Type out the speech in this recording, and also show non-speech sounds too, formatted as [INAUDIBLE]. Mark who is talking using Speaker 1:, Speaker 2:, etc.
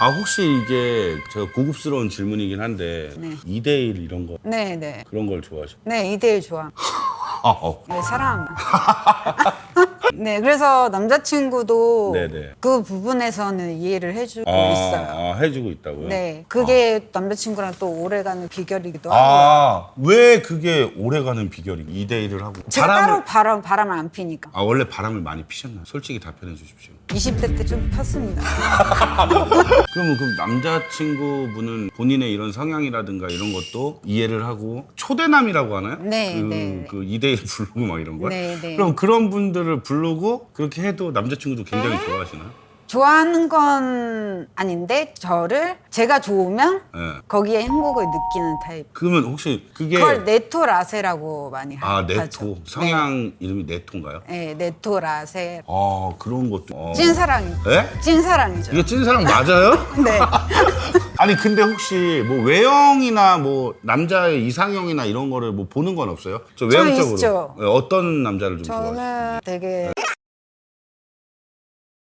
Speaker 1: 아 혹시 이게 저 고급스러운 질문이긴 한데
Speaker 2: 네.
Speaker 1: 2대1 이런 거
Speaker 2: 네, 네.
Speaker 1: 그런 걸 좋아하셔?
Speaker 2: 네, 이대일 좋아. [LAUGHS]
Speaker 1: 아, 어.
Speaker 2: 네, 사랑합니다. [LAUGHS] 네, 그래서 남자친구도
Speaker 1: 네네.
Speaker 2: 그 부분에서는 이해를 해주고
Speaker 1: 아,
Speaker 2: 있어요.
Speaker 1: 아, 해주고 있다고요?
Speaker 2: 네, 그게 남자친구랑 또 오래가는 비결이기도 하고.
Speaker 1: 아, 왜 그게 오래가는 비결이 2대1을 하고
Speaker 2: 제가 따로 바람, 바람을 안 피니까.
Speaker 1: 아 원래 바람을 많이 피셨나요? 솔직히 답변해 주십시오
Speaker 2: 20대 때 좀 폈습니다. [LAUGHS]
Speaker 1: 그러면 그 남자친구분은 본인의 이런 성향이라든가 이런 것도 이해를 하고 초대남이라고 하나요?
Speaker 2: 네,
Speaker 1: 그,
Speaker 2: 네.
Speaker 1: 그 2대1 부르고 막 이런 거요?
Speaker 2: 네, 네.
Speaker 1: 그럼 그런 분들을 부르고 그렇게 해도 남자친구도 굉장히 좋아하시나요?
Speaker 2: 좋아하는 건 아닌데 저를 제가 좋으면
Speaker 1: 네.
Speaker 2: 거기에 행복을 느끼는 타입.
Speaker 1: 그러면 혹시 그게
Speaker 2: 그걸 네토 라세라고 많이
Speaker 1: 아
Speaker 2: 하죠.
Speaker 1: 네토 성향 이름이 네토인가요?
Speaker 2: 네, 네토 라세.
Speaker 1: 아 그런 것도 어.
Speaker 2: 찐사랑이죠.
Speaker 1: 네?
Speaker 2: 찐사랑이죠.
Speaker 1: 이게 찐사랑 맞아요? [LAUGHS]
Speaker 2: 네. [LAUGHS]
Speaker 1: 아니 근데 혹시 뭐 외형이나 뭐 남자의 이상형이나 이런 거를 뭐 보는 건 없어요? 저 외형적으로
Speaker 2: 있죠.
Speaker 1: 네, 어떤 남자를 좀 좋아하세요?
Speaker 2: 저는 되게